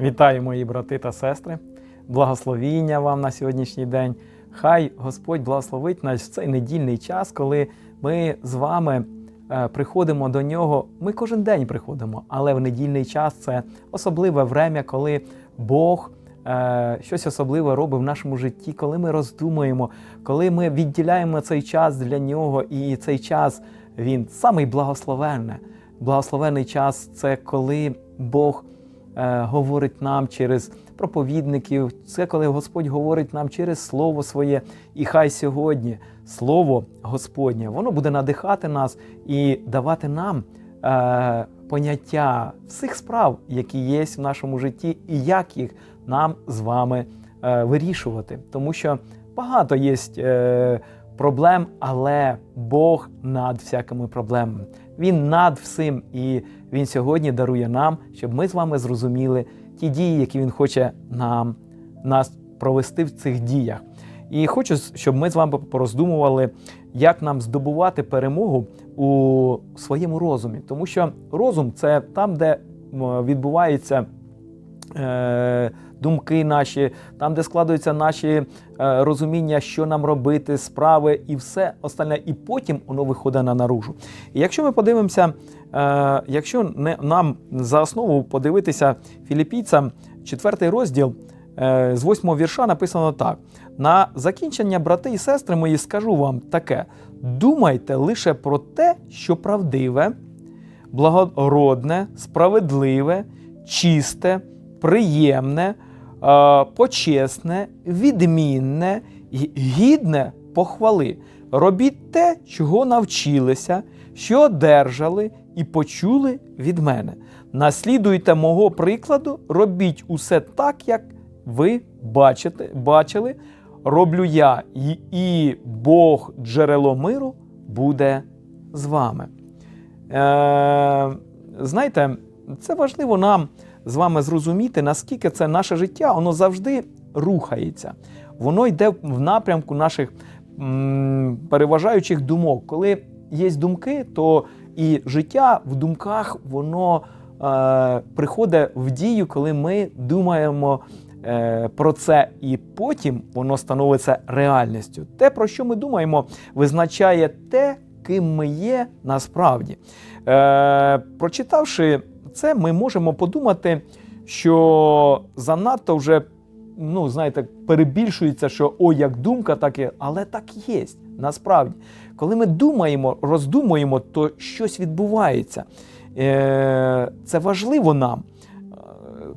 Вітаю, мої брати та сестри. Благословіння вам на сьогоднішній день. Хай Господь благословить нас в цей недільний час, коли ми з вами е, приходимо до нього. Ми кожен день приходимо, але в недільний час це особливе время, коли Бог е, щось особливе робить в нашому житті, коли ми роздумуємо, коли ми відділяємо цей час для нього, і цей час він самий благословенний. Благословений час це коли Бог говорить нам через проповідників, це коли Господь говорить нам через Слово своє. І хай сьогодні Слово Господнє воно буде надихати нас і давати нам е, поняття всіх справ, які є в нашому житті, і як їх нам з вами е, вирішувати. Тому що багато є е, проблем, але Бог над всякими проблемами. Він над всім, і Він сьогодні дарує нам, щоб ми з вами зрозуміли ті дії, які Він хоче нам нас провести в цих діях. І хочу, щоб ми з вами пороздумували, як нам здобувати перемогу у своєму розумі. Тому що розум це там, де е, думки наші, там, де складаються наші е, розуміння, що нам робити, справи і все остальне, і потім воно виходить на наружу. І якщо ми подивимося, е, якщо не, нам за основу подивитися філіпійцям, четвертий розділ. Е, З восьмого вірша написано так: на закінчення, брати і сестри мої, скажу вам таке: думайте лише про те, що правдиве, благородне, справедливе, чисте, приємне, е, почесне, відмінне, гідне похвали. Робіть те, чого навчилися, що одержали і почули від мене. Наслідуйте мого прикладу, робіть усе так, як ви бачите, бачили. Роблю я, і, і Бог, джерело миру, буде з вами. Е, знаєте, це важливо нам з вами зрозуміти, наскільки це наше життя, воно завжди рухається. Воно йде в напрямку наших м, переважаючих думок. Коли є думки, то і життя в думках воно е, приходить в дію, коли ми думаємо е, про це, і потім воно становиться реальністю. Те, про що ми думаємо, визначає те, ким ми є насправді. Е, прочитавши це, ми можемо подумати, що занадто вже, ну, знаєте, перебільшується, що о, як думка, так і. Але так є. Насправді, коли ми думаємо, роздумуємо, то щось відбувається. Е, це важливо нам. Е,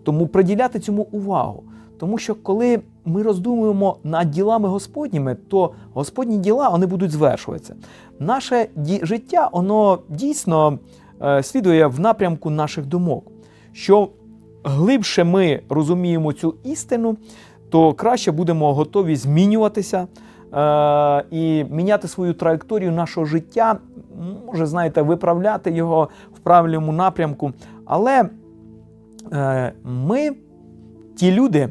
Тому приділяти цьому увагу. Тому що коли ми роздумуємо над ділами Господніми, то Господні діла вони будуть звершуватися. Наше життя воно дійсно слідує в напрямку наших думок. Що глибше ми розуміємо цю істину, то краще будемо готові змінюватися е, і міняти свою траєкторію нашого життя, може, знаєте, виправляти його в правильному напрямку. Але е, ми, ті люди, е,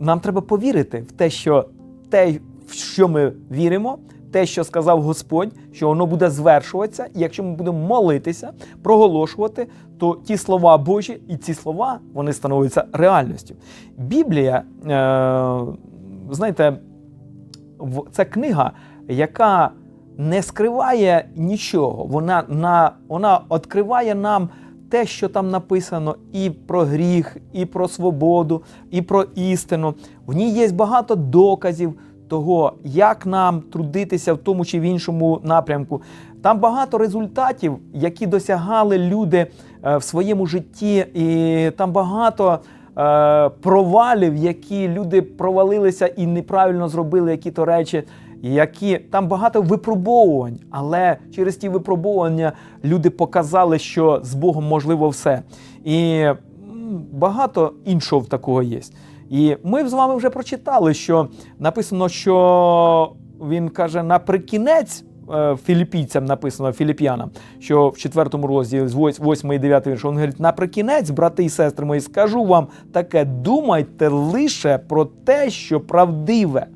нам треба повірити в те, що те, в що ми віримо, те, що сказав Господь, що воно буде звершуватися, і якщо ми будемо молитися, проголошувати, то ті слова Божі і ці слова вони становляться реальністю. Біблія, е, знаєте, це книга, яка не скриває нічого. Вона, на, вона відкриває нам те, що там написано, і про гріх, і про свободу, і про істину. В ній є багато доказів того, як нам трудитися в тому чи в іншому напрямку. Там багато результатів, які досягали люди е, в своєму житті, і там багато е, провалів, які люди провалилися і неправильно зробили які-то речі. Які там багато випробовувань, але через ті випробовування люди показали, що з Богом можливо все. І багато іншого такого є. І ми з вами вже прочитали, що написано, що він каже наприкінець е, філіпійцям написано філіп'янам, що в четвертому розділі з 8 і 9 вірш, він говорить, наприкінець, брати і сестри мої, скажу вам таке, думайте лише про те, що правдиве,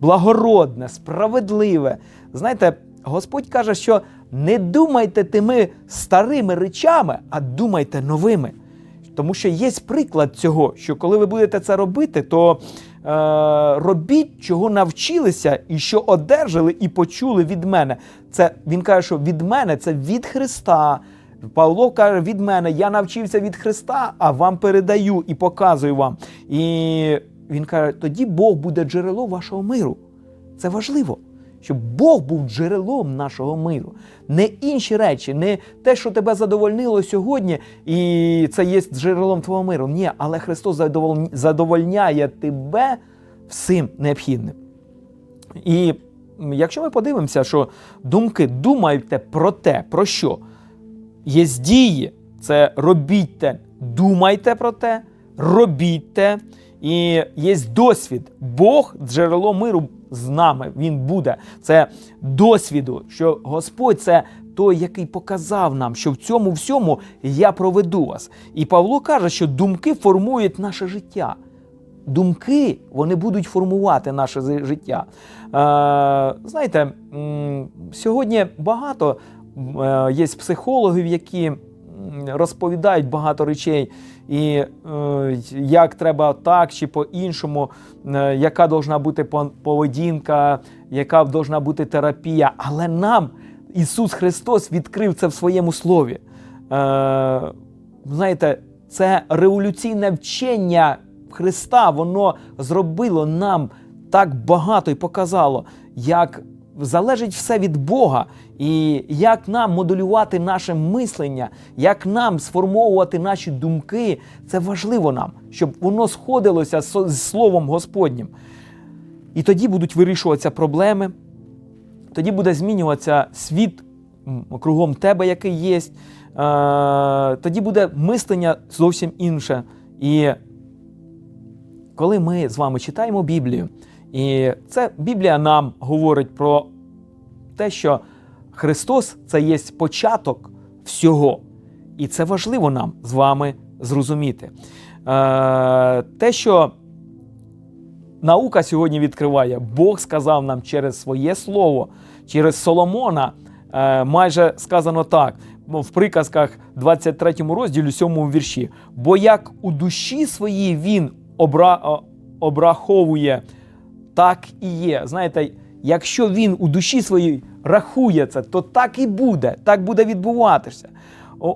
благородне, справедливе. Знаєте, Господь каже, що не думайте тими старими речами, а думайте новими. Тому що є приклад цього, що коли ви будете це робити, то е, робіть, чого навчилися і що одержали і почули від мене. Це він каже, що від мене це від Христа. Павло каже, від мене я навчився від Христа, а вам передаю і показую вам. І він каже: тоді Бог буде джерело вашого миру. Це важливо, щоб Бог був джерелом нашого миру. Не інші речі, не те, що тебе задовольнило сьогодні, і це є джерелом твого миру. Ні, але Христос задовольняє тебе всім необхідним. І якщо ми подивимося, що думки думайте про те, про що? Є дії, це робіть те, думайте про те, робіть те. І є досвід. Бог джерело миру з нами. Він буде. Це досвіду, що Господь це той, який показав нам, що в цьому всьому я проведу вас. І Павло каже, що думки формують наше життя. Думки вони будуть формувати наше життя. Е, знаєте, сьогодні багато е, є психологів, які розповідають багато речей, і е, як треба так чи по-іншому, е, яка повинна бути поведінка, яка повинна бути терапія. Але нам Ісус Христос відкрив це в своєму слові. Е, знаєте, це революційне вчення Христа, воно зробило нам так багато і показало, як залежить все від Бога, і як нам моделювати наше мислення, як нам сформовувати наші думки. Це важливо нам, щоб воно сходилося з Словом Господнім. І тоді будуть вирішуватися проблеми, тоді буде змінюватися світ кругом тебе, який є. Е, тоді буде мислення зовсім інше. І коли ми з вами читаємо Біблію, і це Біблія нам говорить про те, що Христос це є початок всього. І це важливо нам з вами зрозуміти. Е, те, що наука сьогодні відкриває, Бог сказав нам через своє слово, через Соломона. е, Майже сказано так в приказках 23 розділі, 7 вірші. Бо як у душі своїй він обра... обраховує, так і є. Знаєте, якщо він у душі своїй рахує це, то так і буде, так буде відбуватися.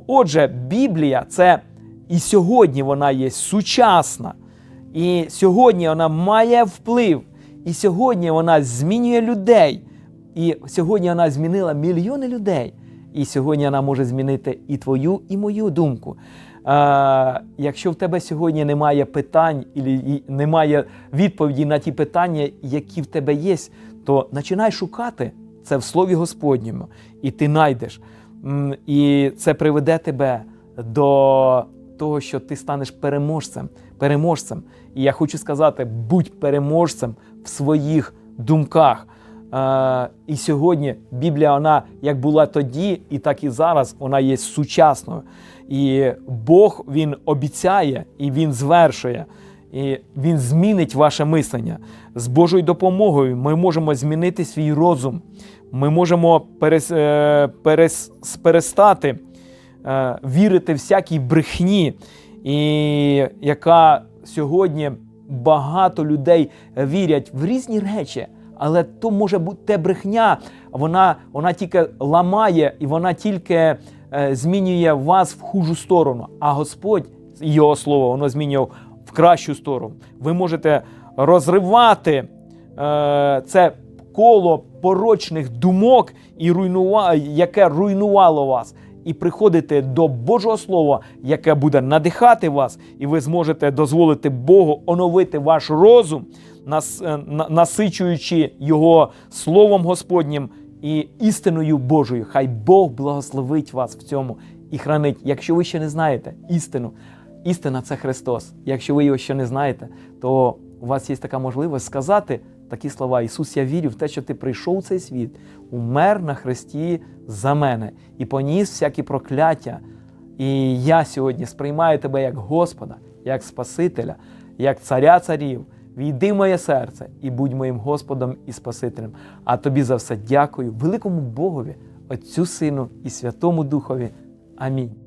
Отже, Біблія це і сьогодні вона є сучасна. І сьогодні вона має вплив. І сьогодні вона змінює людей. І сьогодні вона змінила мільйони людей. І сьогодні вона може змінити і твою, і мою думку. Якщо в тебе сьогодні немає питань і немає відповіді на ті питання, які в тебе є, то починай шукати це в Слові Господньому, і ти знайдеш. І це приведе тебе до того, що ти станеш переможцем. переможцем. І я хочу сказати: будь переможцем в своїх думках. І сьогодні Біблія, вона як була тоді, і так і зараз, вона є сучасною. І Бог Він обіцяє і Він звершує. І Він змінить ваше мислення. З Божою допомогою ми можемо змінити свій розум. Ми можемо перес, е, перес, перестати е, вірити всякій брехні, і яка сьогодні багато людей вірять в різні речі. Але то може бути те брехня, вона, вона тільки ламає і вона тільки змінює вас в хужу сторону. А Господь, його слово, воно змінює в кращу сторону. Ви можете розривати е, це коло порочних думок, і яке руйнувало вас, і приходити до Божого Слова, яке буде надихати вас, і ви зможете дозволити Богу оновити ваш розум, нас... е, насичуючи його Словом Господнім і істиною Божою. Хай Бог благословить вас в цьому і хранить. Якщо ви ще не знаєте істину, істина це Христос. Якщо ви його ще не знаєте, то у вас є така можливість сказати такі слова: Ісус, я вірю в те, що ти прийшов у цей світ, умер на хресті за мене і поніс всякі прокляття. І я сьогодні сприймаю тебе як Господа, як Спасителя, як царя царів. Війди в моє серце і будь моїм Господом і Спасителем. А тобі за все дякую, великому Богові, Отцю Сину і Святому Духові. Амінь.